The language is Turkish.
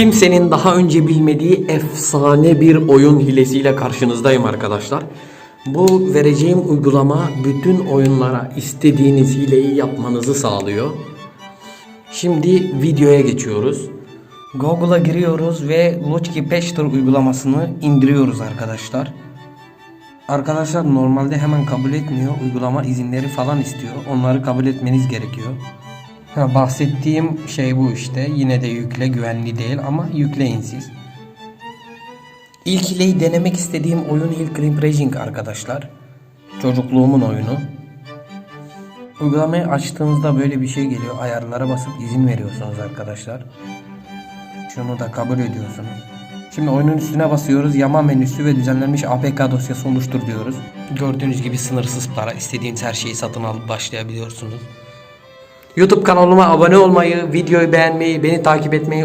Kimsenin daha önce bilmediği efsane bir oyun hilesiyle karşınızdayım arkadaşlar. Bu vereceğim uygulama bütün oyunlara istediğiniz hileyi yapmanızı sağlıyor. Şimdi videoya geçiyoruz. Google'a giriyoruz ve Lochki Patcher uygulamasını indiriyoruz arkadaşlar. Arkadaşlar normalde hemen kabul etmiyor. Uygulama izinleri falan istiyor. Onları kabul etmeniz gerekiyor. Ha, bahsettiğim şey bu işte. Yine de yükle güvenli değil ama yükleyin siz. İlk hileyi denemek istediğim oyun Hill Climb Racing arkadaşlar. Çocukluğumun oyunu. Uygulamayı açtığınızda böyle bir şey geliyor. Ayarlara basıp izin veriyorsunuz arkadaşlar. Şunu da kabul ediyorsunuz. Şimdi oyunun üstüne basıyoruz. Yama menüsü ve düzenlenmiş APK dosyası oluştur diyoruz. Gördüğünüz gibi sınırsız para. istediğiniz her şeyi satın alıp başlayabiliyorsunuz. YouTube kanalıma abone olmayı, videoyu beğenmeyi, beni takip etmeyi